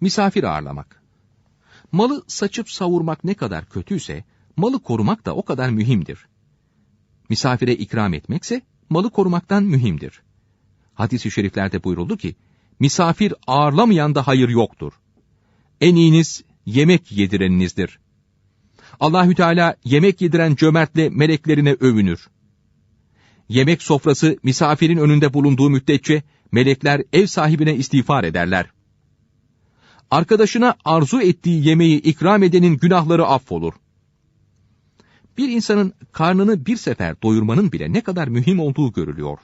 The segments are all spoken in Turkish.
Misafir ağırlamak. Malı saçıp savurmak ne kadar kötüyse, malı korumak da o kadar mühimdir. Misafire ikram etmekse, malı korumaktan mühimdir. Hadis-i şeriflerde buyuruldu ki, misafir ağırlamayan da hayır yoktur. En iyiniz yemek yedireninizdir. Allahü Teala yemek yediren cömertle meleklerine övünür. Yemek sofrası misafirin önünde bulunduğu müddetçe melekler ev sahibine istiğfar ederler. Arkadaşına arzu ettiği yemeği ikram edenin günahları affolur. Bir insanın karnını bir sefer doyurmanın bile ne kadar mühim olduğu görülüyor.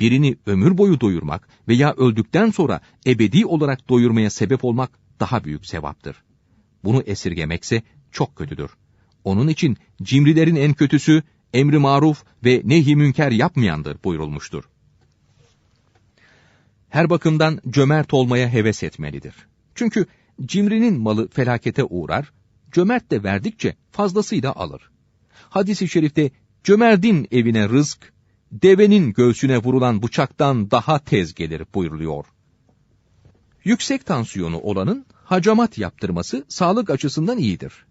Birini ömür boyu doyurmak veya öldükten sonra ebedi olarak doyurmaya sebep olmak daha büyük sevaptır. Bunu esirgemekse çok kötüdür. Onun için cimrilerin en kötüsü emri maruf ve nehi münker yapmayandır buyurulmuştur. Her bakımdan cömert olmaya heves etmelidir. Çünkü cimrinin malı felakete uğrar, cömert de verdikçe fazlasıyla alır. Hadis-i şerifte cömertin evine rızk, devenin göğsüne vurulan bıçaktan daha tez gelir buyuruluyor. Yüksek tansiyonu olanın hacamat yaptırması sağlık açısından iyidir.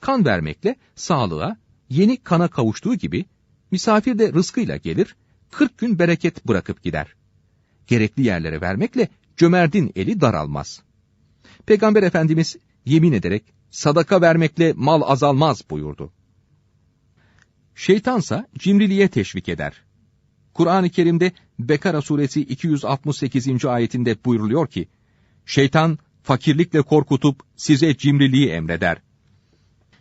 Kan vermekle sağlığa, yeni kana kavuştuğu gibi misafir de rızkıyla gelir, 40 gün bereket bırakıp gider. Gerekli yerlere vermekle cömertin eli daralmaz. Peygamber Efendimiz yemin ederek sadaka vermekle mal azalmaz buyurdu. Şeytansa cimriliğe teşvik eder. Kur'an-ı Kerim'de Bekara suresi 268. ayetinde buyruluyor ki, Şeytan fakirlikle korkutup size cimriliği emreder.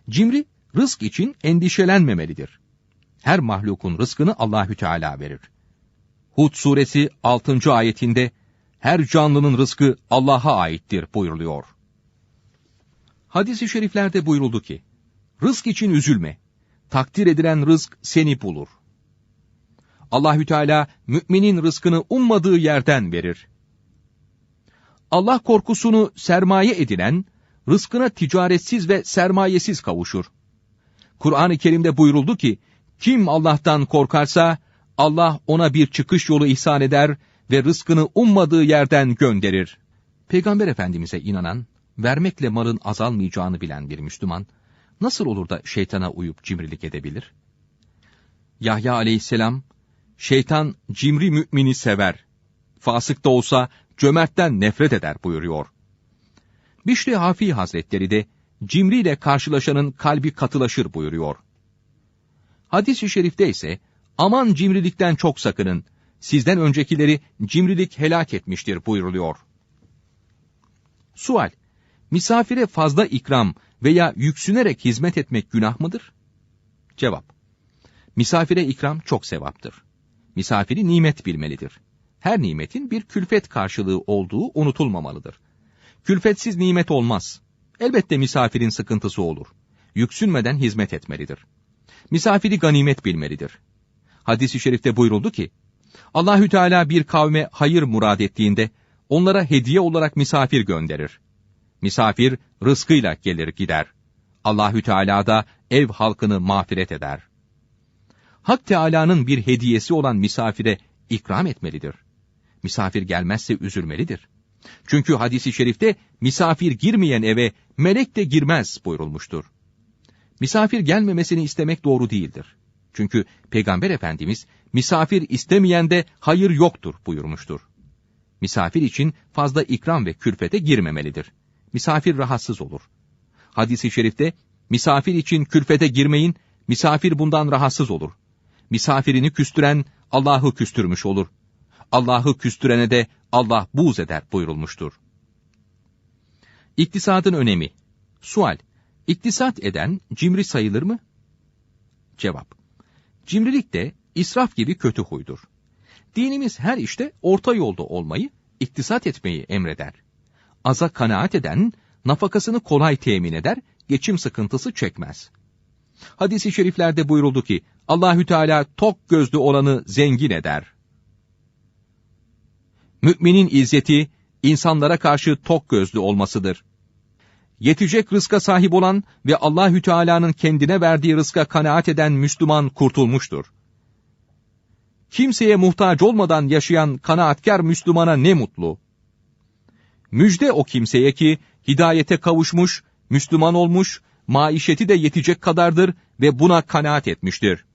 Cimri, rızk için endişelenmemelidir. Her mahlukun rızkını Allahü Teala verir. Hud suresi 6. ayetinde her canlının rızkı Allah'a aittir buyuruluyor. Hadis-i şeriflerde buyuruldu ki, rızk için üzülme. Takdir edilen rızk seni bulur. Allahü Teala müminin rızkını ummadığı yerden verir. Allah korkusunu sermaye edinen, rızkına ticaretsiz ve sermayesiz kavuşur. Kur'an-ı Kerim'de buyuruldu ki, kim Allah'tan korkarsa, Allah ona bir çıkış yolu ihsan eder ve rızkını ummadığı yerden gönderir. Peygamber Efendimiz'e inanan, vermekle malın azalmayacağını bilen bir Müslüman, nasıl olur da şeytana uyup cimrilik edebilir? Yahya aleyhisselam, şeytan cimri mümini sever. Fasık da olsa cömertten nefret eder buyuruyor. Bişri Hafi Hazretleri de cimriyle karşılaşanın kalbi katılaşır buyuruyor. Hadis-i şerifte ise aman cimrilikten çok sakının, sizden öncekileri cimrilik helak etmiştir buyuruluyor. Sual, misafire fazla ikram veya yüksünerek hizmet etmek günah mıdır? Cevap, misafire ikram çok sevaptır. Misafiri nimet bilmelidir. Her nimetin bir külfet karşılığı olduğu unutulmamalıdır. Külfetsiz nimet olmaz. Elbette misafirin sıkıntısı olur. Yüksünmeden hizmet etmelidir. Misafiri ganimet bilmelidir. Hadis-i şerifte buyuruldu ki, Allahü Teala bir kavme hayır murad ettiğinde onlara hediye olarak misafir gönderir. Misafir rızkıyla gelir gider. Allahü Teala da ev halkını mağfiret eder. Hak Teala'nın bir hediyesi olan misafire ikram etmelidir. Misafir gelmezse üzülmelidir. Çünkü hadisi şerifte misafir girmeyen eve melek de girmez buyurulmuştur. Misafir gelmemesini istemek doğru değildir. Çünkü Peygamber Efendimiz misafir istemeyen de hayır yoktur buyurmuştur. Misafir için fazla ikram ve külfete girmemelidir. Misafir rahatsız olur. Hadis-i şerifte misafir için külfete girmeyin, misafir bundan rahatsız olur. Misafirini küstüren Allah'ı küstürmüş olur. Allah'ı küstürene de Allah buğz eder buyurulmuştur. İktisadın önemi. Sual, İktisat eden cimri sayılır mı? Cevap, cimrilik de israf gibi kötü huydur. Dinimiz her işte orta yolda olmayı, iktisat etmeyi emreder. Aza kanaat eden, nafakasını kolay temin eder, geçim sıkıntısı çekmez. Hadis-i şeriflerde buyuruldu ki, Allahü Teala tok gözlü olanı zengin eder. Müminin izzeti, insanlara karşı tok gözlü olmasıdır. Yetecek rızka sahip olan ve Allahü Teala'nın kendine verdiği rızka kanaat eden Müslüman kurtulmuştur. Kimseye muhtaç olmadan yaşayan kanaatkar Müslümana ne mutlu. Müjde o kimseye ki hidayete kavuşmuş, Müslüman olmuş, maişeti de yetecek kadardır ve buna kanaat etmiştir.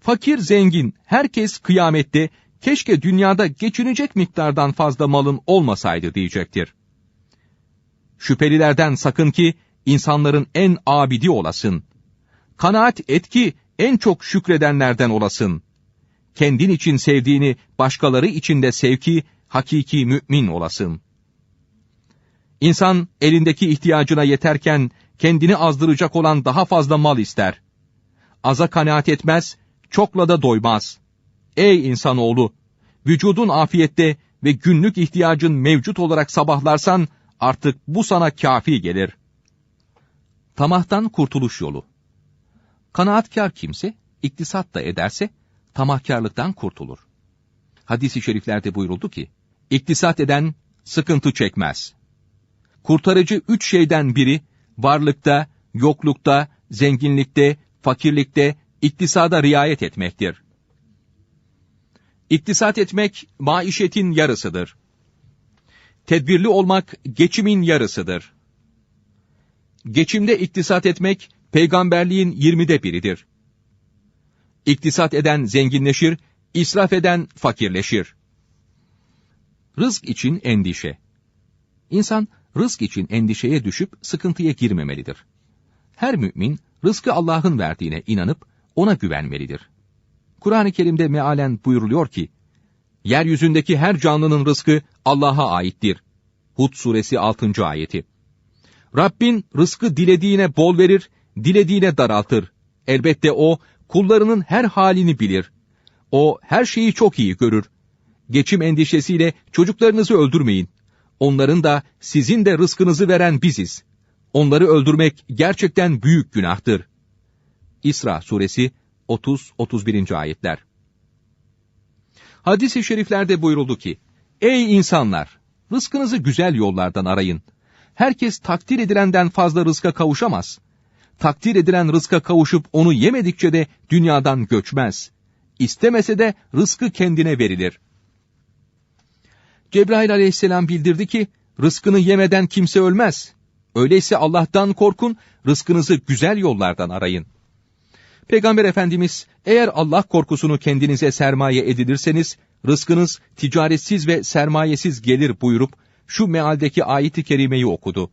Fakir zengin, herkes kıyamette keşke dünyada geçinecek miktardan fazla malın olmasaydı diyecektir. Şüphelilerden sakın ki insanların en abidi olasın. Kanaat et ki en çok şükredenlerden olasın. Kendin için sevdiğini başkaları için de sev ki hakiki mümin olasın. İnsan elindeki ihtiyacına yeterken kendini azdıracak olan daha fazla mal ister. Aza kanaat etmez, çokla da doymaz. Ey insanoğlu! Vücudun afiyette ve günlük ihtiyacın mevcut olarak sabahlarsan artık bu sana kafi gelir. Tamahtan kurtuluş yolu. Kanaatkar kimse, iktisat da ederse, tamahkarlıktan kurtulur. Hadis-i şeriflerde buyuruldu ki, iktisat eden sıkıntı çekmez. Kurtarıcı üç şeyden biri, varlıkta, yoklukta, zenginlikte, fakirlikte, iktisada riayet etmektir. İktisat etmek, maişetin yarısıdır. Tedbirli olmak, geçimin yarısıdır. Geçimde iktisat etmek, peygamberliğin yirmide biridir. İktisat eden zenginleşir, israf eden fakirleşir. Rızk için endişe. İnsan rızk için endişeye düşüp sıkıntıya girmemelidir. Her mümin rızkı Allah'ın verdiğine inanıp ona güvenmelidir. Kur'an-ı Kerim'de mealen buyuruluyor ki, Yeryüzündeki her canlının rızkı Allah'a aittir. Hud suresi 6. ayeti. Rabbin rızkı dilediğine bol verir, dilediğine daraltır. Elbette o, kullarının her halini bilir. O, her şeyi çok iyi görür. Geçim endişesiyle çocuklarınızı öldürmeyin. Onların da, sizin de rızkınızı veren biziz. Onları öldürmek gerçekten büyük günahtır. İsra suresi 30-31. ayetler. Hadis-i şeriflerde buyuruldu ki, Ey insanlar! Rızkınızı güzel yollardan arayın. Herkes takdir edilenden fazla rızka kavuşamaz. Takdir edilen rızka kavuşup onu yemedikçe de dünyadan göçmez. İstemese de rızkı kendine verilir. Cebrail aleyhisselam bildirdi ki, rızkını yemeden kimse ölmez. Öyleyse Allah'tan korkun, rızkınızı güzel yollardan arayın. Peygamber Efendimiz, eğer Allah korkusunu kendinize sermaye edilirseniz, rızkınız ticaretsiz ve sermayesiz gelir buyurup, şu mealdeki ayeti kerimeyi okudu.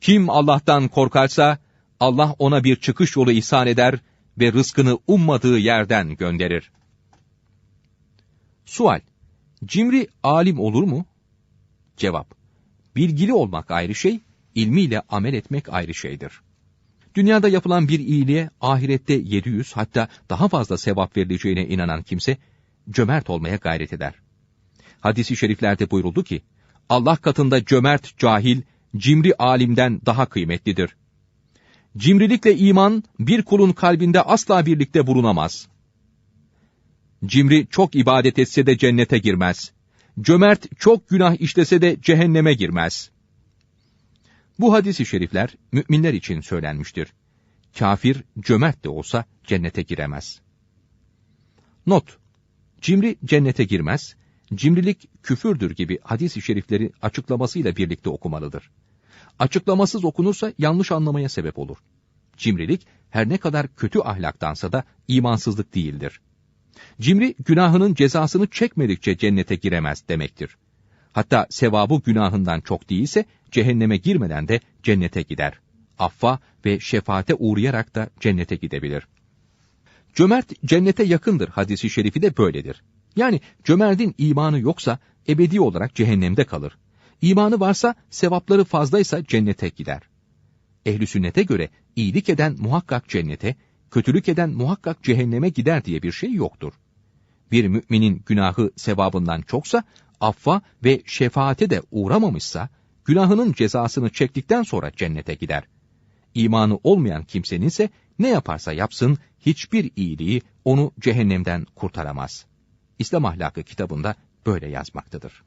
Kim Allah'tan korkarsa, Allah ona bir çıkış yolu ihsan eder ve rızkını ummadığı yerden gönderir. Sual, cimri alim olur mu? Cevap, bilgili olmak ayrı şey, ilmiyle amel etmek ayrı şeydir. Dünyada yapılan bir iyiliğe ahirette 700 hatta daha fazla sevap verileceğine inanan kimse, cömert olmaya gayret eder. Hadis-i şeriflerde buyuruldu ki, Allah katında cömert cahil, cimri alimden daha kıymetlidir. Cimrilikle iman, bir kulun kalbinde asla birlikte bulunamaz. Cimri çok ibadet etse de cennete girmez. Cömert çok günah işlese de cehenneme girmez. Bu hadis-i şerifler müminler için söylenmiştir. Kafir cömert de olsa cennete giremez. Not Cimri cennete girmez, cimrilik küfürdür gibi hadis-i şerifleri açıklamasıyla birlikte okumalıdır. Açıklamasız okunursa yanlış anlamaya sebep olur. Cimrilik her ne kadar kötü ahlaktansa da imansızlık değildir. Cimri günahının cezasını çekmedikçe cennete giremez demektir. Hatta sevabı günahından çok değilse cehenneme girmeden de cennete gider. Affa ve şefaate uğrayarak da cennete gidebilir. Cömert cennete yakındır hadisi şerifi de böyledir. Yani cömertin imanı yoksa ebedi olarak cehennemde kalır. İmanı varsa sevapları fazlaysa cennete gider. Ehli sünnete göre iyilik eden muhakkak cennete, kötülük eden muhakkak cehenneme gider diye bir şey yoktur. Bir müminin günahı sevabından çoksa, affa ve şefaate de uğramamışsa, günahının cezasını çektikten sonra cennete gider. İmanı olmayan kimsenin ise ne yaparsa yapsın hiçbir iyiliği onu cehennemden kurtaramaz. İslam ahlakı kitabında böyle yazmaktadır.